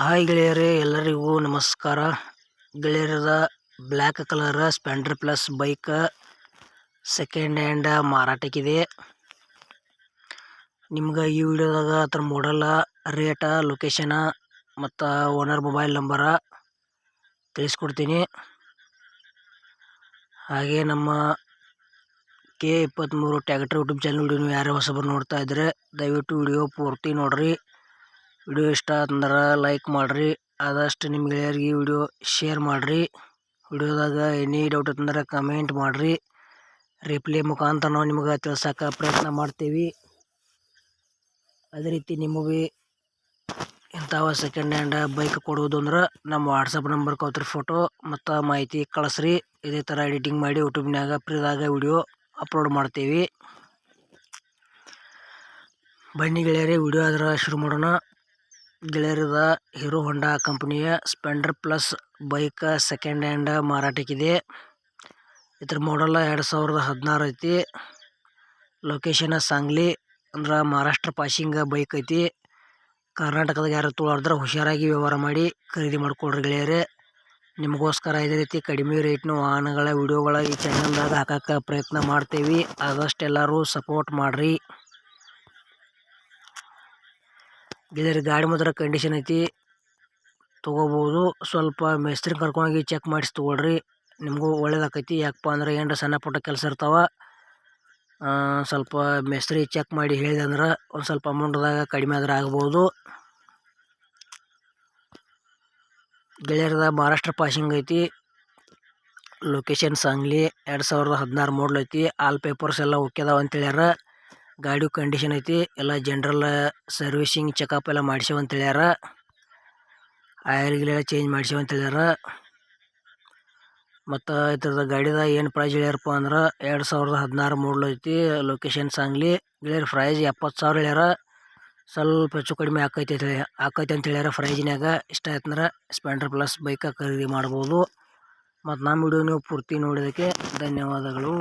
Hi ಗೆಳೆಯರೇ, ಎಲ್ಲರಿಗೂ ನಮಸ್ಕಾರ. ಗೆಳೆಯರದ black colour Splendor plus bike second hand ಮಾರಾಟಕ್ಕಿದೆ. ನಿಮ್ಗೆ ಈ ವಿಡಿಯೋದಾಗ ಅದ್ರ ಮಾಡಲ್ಲ ರೇಟ ಲೊಕೇಶನ ಮತ್ತು ಓನರ್ ಮೊಬೈಲ್ ನಂಬರ ತಿಳಿಸ್ಕೊಡ್ತೀನಿ. ಹಾಗೆ ನಮ್ಮ ಕೆ ಇಪ್ಪತ್ತ್ಮೂರು ಟ್ಯಾಕ್ಟರ್ ಯೂಟ್ಯೂಬ್ ಚಾನಲ್ ವಿಡಿಯೋ ಯಾರೇ ಹೊಸಬರು ನೋಡ್ತಾ ಇದ್ದರೆ ದಯವಿಟ್ಟು ವಿಡಿಯೋ ಪೂರ್ತಿ ನೋಡಿರಿ. ವಿಡಿಯೋ ಇಷ್ಟ ಅಂದ್ರೆ ಲೈಕ್ ಮಾಡಿರಿ. ಆದಷ್ಟು ನಿಮ್ಮ ಗೆಳೆಯರಿಗೆ ವಿಡಿಯೋ ಶೇರ್ ಮಾಡಿರಿ. ವಿಡಿಯೋದಾಗ ಎನಿ ಡೌಟ್ ಇತ್ತಂದ್ರೆ ಕಮೆಂಟ್ ಮಾಡಿರಿ. ರಿಪ್ಲೈ ಮುಖಾಂತರ ನಾವು ನಿಮ್ಗೆ ತಿಳ್ಸೋಕೆ ಪ್ರಯತ್ನ ಮಾಡ್ತೀವಿ. ಅದೇ ರೀತಿ ನಿಮಗೆ ಇಂಥವ ಸೆಕೆಂಡ್ ಹ್ಯಾಂಡ್ ಬೈಕ್ ಕೊಡುವುದು ಅಂದ್ರೆ ನಮ್ಮ ವಾಟ್ಸಪ್ ನಂಬರ್ ಕೊತ್ರಿ ಫೋಟೋ ಮತ್ತು ಮಾಹಿತಿ ಕಳಿಸ್ರಿ. ಇದೇ ಥರ ಎಡಿಟಿಂಗ್ ಮಾಡಿ ಯೂಟ್ಯೂಬ್ನಾಗ ಫ್ರೀದಾಗ ವಿಡಿಯೋ ಅಪ್ಲೋಡ್ ಮಾಡ್ತೀವಿ. ಬನ್ನಿ ಗೆಳೆಯರೇ, ವಿಡಿಯೋ ಆದ್ರೆ ಶುರು ಮಾಡೋಣ. ಗೆಳೆಯರದ ಹೀರೋ ಹೋಂಡಾ ಕಂಪನಿಯ Splendor plus bike second hand ಮಾರಾಟಕ್ಕಿದೆ. ಇದ್ರ ಮಾಡಲ್ ಎರಡು ಸಾವಿರದ ಹದಿನಾರು ಐತಿ. ಲೊಕೇಶನ್ ಸಾಂಗ್ಲಿ ಅಂದ್ರೆ ಮಹಾರಾಷ್ಟ್ರ ಪಾಸಿಂಗ್ ಬೈಕ್ ಐತಿ. ಕರ್ನಾಟಕದಾಗ ಯಾರು ತೊಗೊಳಾರ್ದ್ರೆ ಹುಷಾರಾಗಿ ವ್ಯವಹಾರ ಮಾಡಿ ಖರೀದಿ ಮಾಡಿಕೊಡ್ರಿ ಗೆಳೆಯರೇ. ನಿಮಗೋಸ್ಕರ ಇದೇ ರೀತಿ ಕಡಿಮೆ ರೇಟ್ನ ವಾಹನಗಳ ವಿಡಿಯೋಗಳ ಈ ಚಾನಲ್ದಾಗ ಹಾಕಕ್ಕೆ ಪ್ರಯತ್ನ ಮಾಡ್ತೇವೆ. ಆದಷ್ಟು ಎಲ್ಲರೂ ಸಪೋರ್ಟ್ ಮಾಡಿರಿ. ಗೆಳೆಯರ ಗಾಡಿ ಮಾತ್ರ ಕಂಡೀಷನ್ ಐತಿ. ತೊಗೋಬೋದು. ಸ್ವಲ್ಪ ಮೇಸ್ತ್ರಿ ಕರ್ಕೊಂಡೋಗಿ ಚೆಕ್ ಮಾಡಿಸಿ ತೊಗೊಳ್ರಿ. ನಿಮಗೂ ಒಳ್ಳೇದಾಕೈತಿ. ಯಾಕಪ್ಪ ಅಂದ್ರೆ ಏನಾರ ಸಣ್ಣ ಪುಟ್ಟ ಕೆಲಸ ಇರ್ತಾವೆ. ಸ್ವಲ್ಪ ಮೇಸ್ತ್ರಿ ಚೆಕ್ ಮಾಡಿ ಹೇಳಿದೆ ಅಂದ್ರೆ ಒಂದು ಸ್ವಲ್ಪ ಅಮೌಂಟ್ದಾಗ ಕಡಿಮೆ ಆದ್ರೆ ಆಗ್ಬೋದು. ಗೆಳೆಯರದ ಮಹಾರಾಷ್ಟ್ರ ಪಾಸಿಂಗ್ ಐತಿ. ಲೊಕೇಶನ್ ಸಾಂಗ್ಲಿ ಎರಡು ಸಾವಿರದ ಹದಿನಾರು ಐತಿ. ಆಲ್ ಪೇಪರ್ಸ್ ಎಲ್ಲ ಓಕೆದಾವ ಅಂತ ಹೇಳ್ಯಾರ ಗಾಡಿ ಕಂಡೀಷನ್ ಐತಿ, ಎಲ್ಲ ಜನರಲ್ ಸರ್ವಿಸಿಂಗ್ ಚೆಕಪ್ ಎಲ್ಲ ಮಾಡ್ಸೇವ ಅಂತ ಹೇಳ್ಯಾರ. ಆಯಿಲ್ ಗಿಲೆಲ್ಲ ಚೇಂಜ್ ಮಾಡ್ಸೇವ ಅಂತ ಹೇಳ್ಯಾರ. ಮತ್ತು ಇದ್ರದ ಗಾಡಿದಾಗ ಏನು ಪ್ರೈಸ್ ಹೇಳ್ಯಾರಪ್ಪ ಅಂದ್ರೆ ಎರಡು ಸಾವಿರದ ಹದಿನಾರು ಮೂಡ್ಲು ಐತಿ ಲೊಕೇಶನ್ ಸಾಂಗ್ಲಿ. ಗಿಳಿಯರ್ ಪ್ರೈಸ್ ಎಪ್ಪತ್ತು ಸಾವಿರ ಹೇಳ್ಯಾರ. ಸ್ವಲ್ಪ ಹೆಚ್ಚು ಕಡಿಮೆ ಆಕೈತಿ ಅಂತ ಹೇಳಿ ಆಕೈತಿ ಅಂತ ಹೇಳ್ಯಾರ ಪ್ರೈಜಿನಾಗ ಇಷ್ಟ ಆಯ್ತಂದ್ರೆ ಸ್ಪೆಂಡರ್ ಪ್ಲಸ್ ಬೈಕ ಖರೀದಿ ಮಾಡ್ಬೋದು. ಮತ್ತು ನಮ್ಮ ವಿಡಿಯೋ ನೀವು ಪೂರ್ತಿ ನೋಡೋದಕ್ಕೆ ಧನ್ಯವಾದಗಳು.